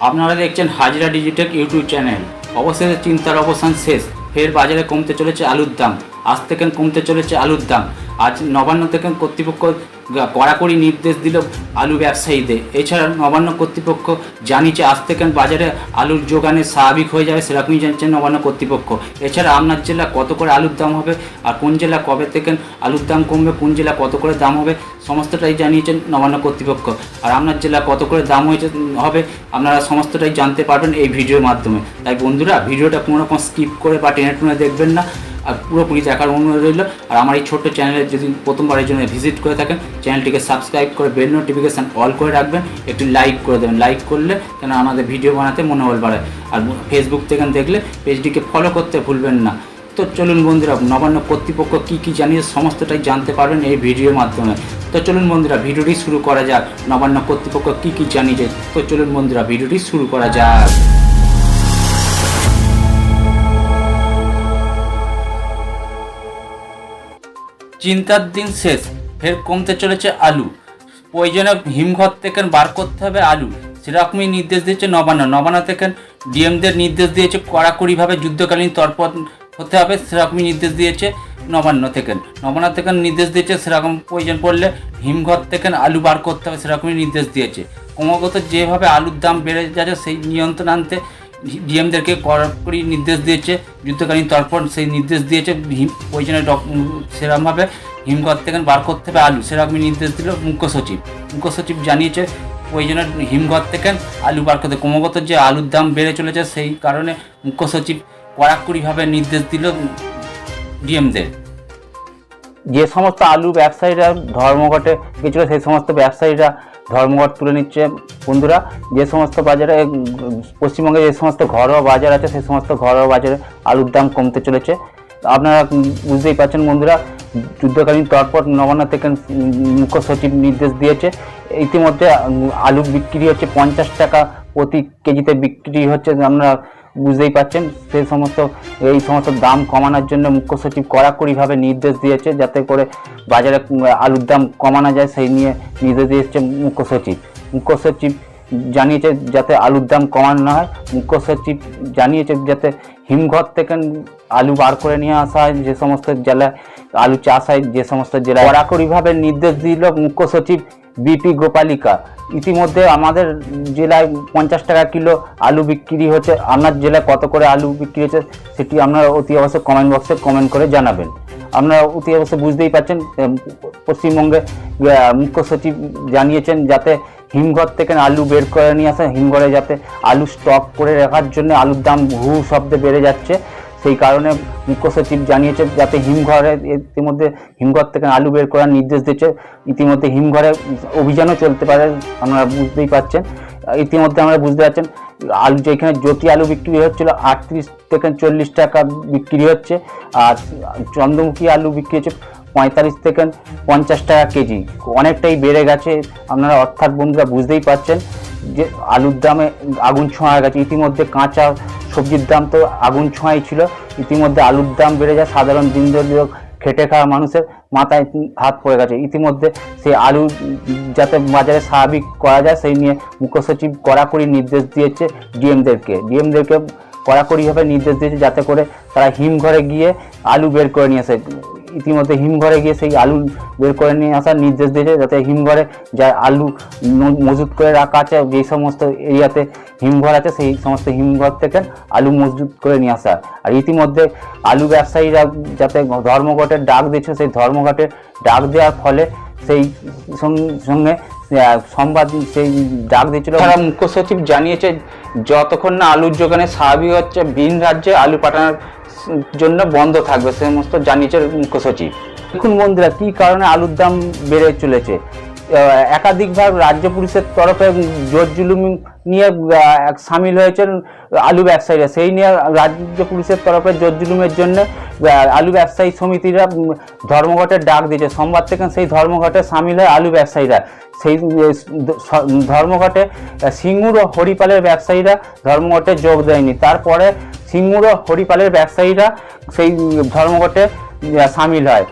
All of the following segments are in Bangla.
আপনারা দেখছেন হাজরা ডিজিটেক ইউটিউব চ্যানেল। অবশেষে চিন্তার অবসান শেষ। ফের বাজারে কমতে চলেছে আলুর দাম। আজ থেকে কমতে চলেছে আলুর দাম। আজ নবান্ন থেকে কর্তৃপক্ষ কড়াকড়ি নির্দেশ দিল আলু ব্যবসায়ীদের এছাড়া নবান্ন কর্তৃপক্ষ জানিয়েছে, আজ থেকে বাজারে আলুর যোগানে স্বাভাবিক হয়ে যাবে সেরকমই জানছে নবান্ন কর্তৃপক্ষ। এছাড়া আপনার জেলা কত করে আলুর দাম হবে আর কোন জেলা কবে থেকে আলুর দাম কমবে, কোন জেলা কত করে দাম হবে সমস্তটাই জানিয়েছেন নবান্ন কর্তৃপক্ষ। আর আপনার জেলা কত করে দাম হয়েছে, হবে আপনারা সমস্তটাই জানতে পারবেন এই ভিডিওর মাধ্যমে। তাই বন্ধুরা, ভিডিওটা কোনো রকম স্কিপ করে বা টেনে টুনে দেখবেন না। পুরোপুরি দেখার অনুরোধ রইল। আর আমার এই ছোট্ট চ্যানেলে যদি প্রথমবারের জন্য ভিজিট করে থাকেন চ্যানেলটিকে সাবস্ক্রাইব করে বেল নোটিফিকেশান অল করে রাখবেন। একটু লাইক করে দেবেন। লাইক করলে কেন আমাদের ভিডিও বানাতে মনোবল বাড়ায়। আর ফেসবুক থেকে দেখলে পেজটিকে ফলো করতে ভুলবেন না। তো চলুন বন্ধুরা, নবান্ন কর্তৃপক্ষ কী কী জানিয়ে সমস্তটাই জানতে পারবেন এই ভিডিওর মাধ্যমে। তো চলুন বন্ধুরা ভিডিওটি শুরু করা যাক। নবান্ন কর্তৃপক্ষ কী কী জানিয়েছে তো চলুন বন্ধুরা ভিডিওটি শুরু করা যাক। চিন্তার দিন শেষ, ফের কমতে চলেছে আলু। প্রয়োজনে হিমঘর থেকে বার করতে হবে আলু। সেরকমই নির্দেশ দিয়েছে নবান্ন। নবান্ন থেকে ডিএমদের নির্দেশ দিয়েছে কড়াকড়িভাবে যুদ্ধকালীন তৎপর হতে হবে, সেরকমই নির্দেশ দিয়েছে নবান্ন থেকে। নবান্ন থেকে নির্দেশ দিয়েছে সেরকম প্রয়োজন পড়লে হিমঘর থেকে আলু বার করতে হবে, সেরকমই নির্দেশ দিয়েছে। ক্রমাগত যেভাবে আলুর দাম বেড়ে যাচ্ছে, সেই নিয়ন্ত্রণ আনতে ডিএমদেরকে কড়াকড়ি নির্দেশ দিয়েছে, যুদ্ধকালীন তর্পণ সেই নির্দেশ দিয়েছে হিম প্রয়োজনে ডক- সেরকমভাবে হিমঘর থেকে বার করতে হবে আলু সেরকমই নির্দেশ দিল মুখ্য সচিব। মুখ্য সচিব জানিয়েছে প্রয়োজনে হিমঘর থেকে আলু বার করতে ক্রমাগত যে আলুর দাম বেড়ে চলেছে, সেই কারণে মুখ্য সচিব কড়াকড়িভাবে নির্দেশ দিল ডিএমদের যে সমস্ত আলু ব্যবসায়ীরা ধর্মঘটে গেছিল সেই সমস্ত ব্যবসায়ীরা ধর্মঘট তুলে নিচ্ছে, বন্ধুরা, যে সমস্ত বাজারে পশ্চিমবঙ্গে যে সমস্ত ঘরোয়া বাজার আছে, সেই সমস্ত ঘরোয়া বাজারে আলুর দাম কমতে চলেছে। আপনারা বুঝতেই পারছেন, বন্ধুরা, যুদ্ধকালীন তৎপর নবান্ন থেকে মুখ্য সচিব নির্দেশ দিয়েছে। ইতিমধ্যে আলু বিক্রি হচ্ছে পঞ্চাশ টাকা প্রতি কেজিতে, বিক্রি হচ্ছে আপনারা বুঝতেই পাচ্ছেন সেই সমস্ত, এই সমস্ত দাম কমানোর জন্য মুখ্য সচিব কড়াকড়িভাবে নির্দেশ দিয়েছে যাতে করে বাজারে আলুর দাম কমানো যায়, সেই নিয়ে নির্দেশ দিয়েছে মুখ্য সচিব। মুখ্য সচিব জানিয়েছে যাতে আলুর দাম কমানো হয়। মুখ্য সচিব জানিয়েছে যাতে হিমঘর থেকে আলু বার করে নিয়ে আসা হয়, যে সমস্ত জেলায় আলু চাষ হয়, যে সমস্ত জেলায় কড়াকড়িভাবে নির্দেশ দিল মুখ্য সচিব। বিপি গোপালিকা। ইতিমধ্যে আমাদের জেলায় পঞ্চাশ টাকা কিলো আলু বিক্রি হচ্ছে। আপনার জেলায় কত করে আলু বিক্রি হচ্ছে সেটি আপনারা অতি অবশ্যই কমেন্ট বক্সে কমেন্ট করে জানাবেন। আপনারা অতি অবশ্যই বুঝতেই পারছেন পশ্চিমবঙ্গে মুখ্য সচিব জানিয়েছেন যাতে হিমঘর থেকে আলু বের করে নিয়ে আসে হিমঘরে যাতে আলু স্টক করে রাখার জন্য আলুর দাম হু শব্দে বেড়ে যাচ্ছে। সেই কারণে মুখ্য সচিব জানিয়েছে যাতে হিমঘরে ইতিমধ্যে হিমঘর থেকে আলু বের করার নির্দেশ দিয়েছে। ইতিমধ্যে হিমঘরে অভিযানও চলতে পারে, আপনারা বুঝতেই পারছেন। ইতিমধ্যে আমরা বুঝতে পারছেন, আলু যেখানে জ্যোতি আলু বিক্রি হচ্ছিল আটত্রিশ থেকে চল্লিশ টাকা বিক্রি হচ্ছে, আর চন্দ্রমুখী আলু বিক্রি হচ্ছে পঁয়তাল্লিশ থেকে পঞ্চাশ টাকা কেজি। অনেকটাই বেড়ে গেছে, আপনারা অর্থাৎ বন্ধুরা বুঝতেই পারছেন যে আলুর দামে আগুন ছোঁয়া গেছে। ইতিমধ্যে কাঁচা সবজির দাম তো আগুন ছোঁয়াই ছিল। ইতিমধ্যে আলুর দাম বেড়ে যায়, সাধারণ দিন দিনদলীয় খেটে খাওয়া মানুষের মাথায় হাত পড়ে গেছে। ইতিমধ্যে সেই আলু যাতে বাজারে স্বাভাবিক করা যায়, সেই নিয়ে মুখ্য সচিব কড়াকড়ি নির্দেশ দিয়েছে ডিএমদেরকে। ডিএমদেরকে কড়াকড়িভাবে নির্দেশ দিয়েছে যাতে করে তারা হিমঘরে গিয়ে আলু বের করে নিয়ে আসে। ইতিমধ্যে হিমঘরে গিয়ে সেই আলু বের করে নিয়ে আসার নির্দেশ দিয়েছে, যাতে হিমঘরে যা আলু মজুত করে রাখা আছে যে সমস্ত এরিয়াতে হিমঘর আছে, সেই সমস্ত হিমঘর থেকে আলু মজুত করে নিয়ে আসা। আর ইতিমধ্যে আলু ব্যবসায়ীরা যাতে ধর্মঘটের ডাক দিচ্ছে, সেই ধর্মঘটের ডাক দেওয়ার ফলে সেই সঙ্গে সংবাদ সেই ডাক দিয়েছিল। তারা মুখ্য সচিব জানিয়েছে, যতক্ষণ না আলুর যোগানে স্বাভাবিক হচ্ছে ভিন রাজ্যে আলু পাঠানোর জন্য বন্ধ থাকবে সমস্ত জানিয়েছে মুখ্য সচিব। দেখুন বন্ধুরা, কি কারণে আলুর দাম বেড়ে চলেছে? একাধিকবার রাজ্য পুলিশের তরফে জোর জুলুম নিয়ে সামিল হয়েছেন আলু ব্যবসায়ীরা। সেই নিয়ে রাজ্য পুলিশের তরফে জোর জুলুমের জন্য আলু ব্যবসায়ী সমিতিরা ধর্মঘটের ডাক দিয়েছে। সোমবার থেকে সেই ধর্মঘটে সামিল হয় আলু ব্যবসায়ীরা। সেই ধর্মঘটে সিঙ্গুর ও হরিপালের ব্যবসায়ীরা ধর্মঘটে যোগ দেয়নি। তারপরে সিঙ্গুর ও হরিপালের ব্যবসায়ীরা সেই ধর্মঘটে সামিল হয়।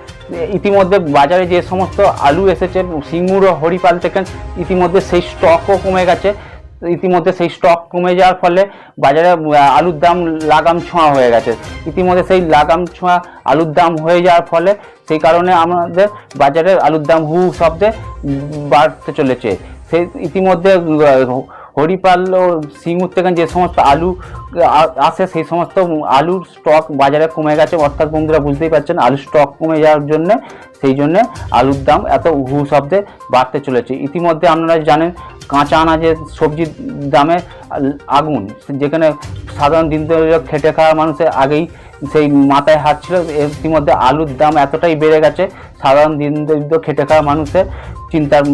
ইতিমধ্যে বাজারে যে সমস্ত আলু এসেছে, সিঙ্গুর ও হরিপাল থেকে ইতিমধ্যে সেই স্টকও কমে গেছে। ইতিমধ্যে সেই স্টক কমে যাওয়ার ফলে বাজারে আলুর দাম লাগাম ছোঁয়া হয়ে গেছে। ইতিমধ্যে সেই লাগাম ছোঁয়া আলুর দাম হয়ে যাওয়ার ফলে সেই কারণে আমাদের বাজারে আলুর দাম হু শব্দে বাড়তে চলেছে। সেই, ইতিমধ্যে আহ, হরিপাল ও সিঙ্গুর থেকে যে সমস্ত আলু আসে সেই সমস্ত আলুর স্টক বাজারে কমে গেছে। অর্থাৎ বন্ধুরা বুঝতেই পারছেন আলুর স্টক কমে যাওয়ার জন্য সেই জন্য আলুর দাম এত হু শব্দে বাড়তে চলেছে। ইতিমধ্যে আপনারা জানেন কাঁচা আনাজের সবজির দামে আগুন যেখানে সাধারণ দিন খেটে খাওয়া মানুষের আগেই সেই মাথায় হাত ছিল। ইতিমধ্যে আলুর দাম এতটাই বেড়ে গেছে সাধারণ দিন খেটে খাওয়া মানুষের চিন্তার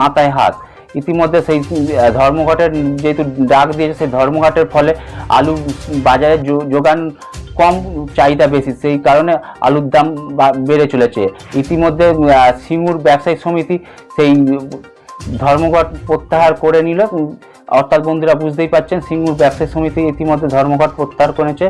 মাথায় হাত। ইতিমধ্যে সেই ধর্মঘটের যেহেতু ডাক দিয়েছে, সেই ধর্মঘটের ফলে আলু বাজারে যোগান কম, চাহিদা বেশি। সেই কারণে আলুর দাম বেড়ে চলেছে। ইতিমধ্যে সিঙুর ব্যবসায়ী সমিতি সেই ধর্মঘট প্রত্যাহার করে নিল। অর্থাৎ বন্ধুরা বুঝতেই পারছেন সিঙ্গুর ব্যবসায়ী সমিতি ইতিমধ্যে ধর্মঘট প্রত্যাহার করেছে।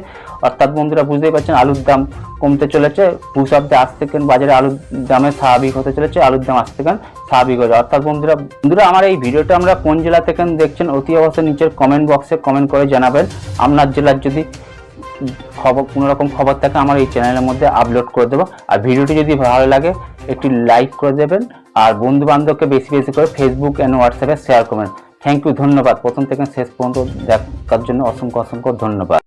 অর্থাৎ বন্ধুরা বুঝতেই পারছেন আলুর দাম কমতে চলেছে। ভূশব্দে আসতে কেন বাজারে আলুর দামে স্বাভাবিক হতে চলেছে, আলুর দাম আসতে কেন স্বাভাবিক হয়ে অর্থাৎ বন্ধুরা বন্ধুরা, আমার এই ভিডিওটা আমরা কোন জেলা থেকে দেখছেন, অতি অবশ্যই নিচের কমেন্ট বক্সে কমেন্ট করে জানাবেন। আপনার জেলার যদি খবর, কোনো রকম খবর থাকে, আমার এই চ্যানেলের মধ্যে আপলোড করে দেবো। আর ভিডিওটি যদি ভালো লাগে, একটি লাইক করে দেবেন। আর বন্ধু বান্ধবকে বেশি বেশি করে ফেসবুক অ্যান্ড হোয়াটসঅ্যাপে শেয়ার করবেন। থ্যাংক ইউ ধন্যবাদ। প্রথম থেকে শেষ পর্যন্ত দেখার জন্য অসংখ্য অসংখ্য ধন্যবাদ।